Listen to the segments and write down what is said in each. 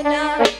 gonna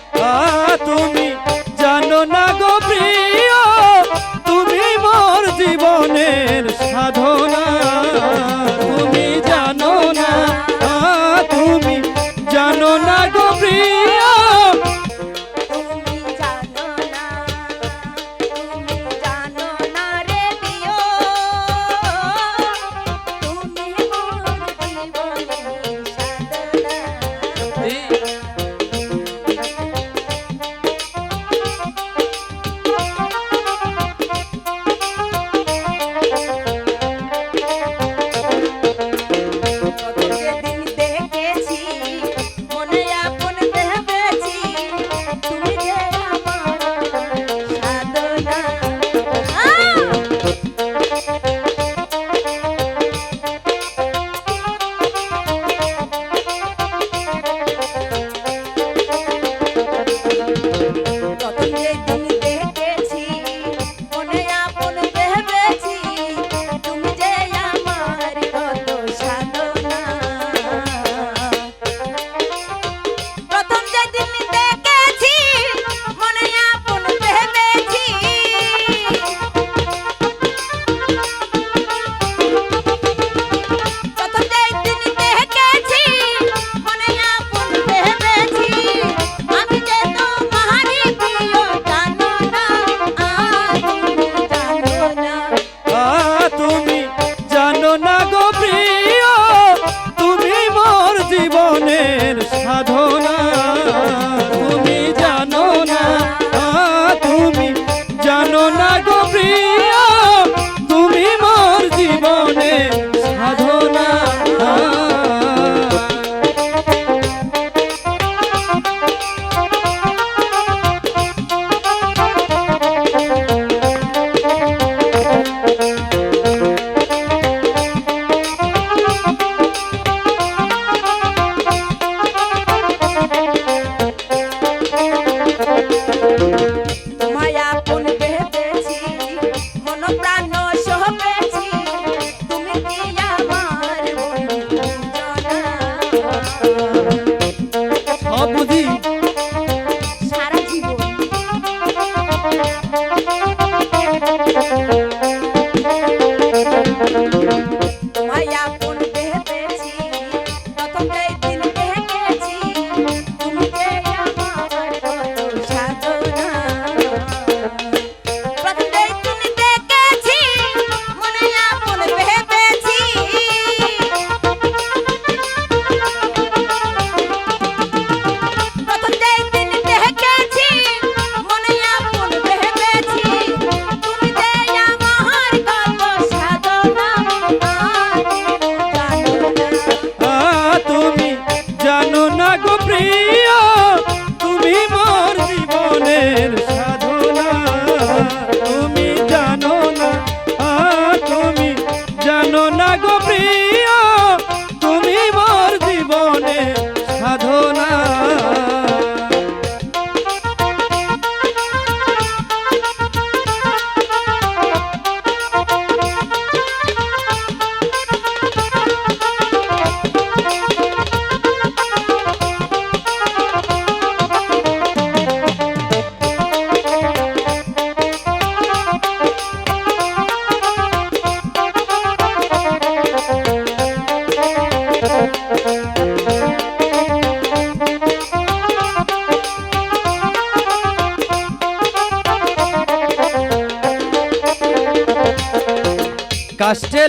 কাস্টে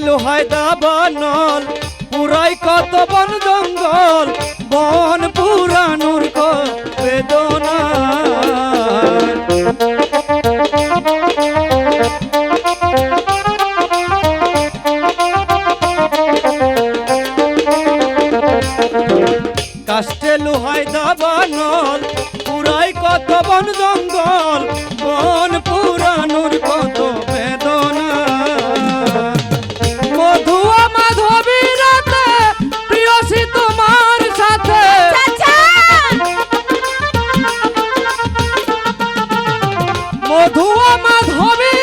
লোহায় দাবানল পুরাই কত বন জঙ্গল বন পুরানোর বেদনা। কাস্তে লুহায় দাবানল পুরাই কত বন জঙ্গল বন পুরানোর কত বেদনা। মধুয়া প্রিয়সী সাথে। মধুয়া মাধবী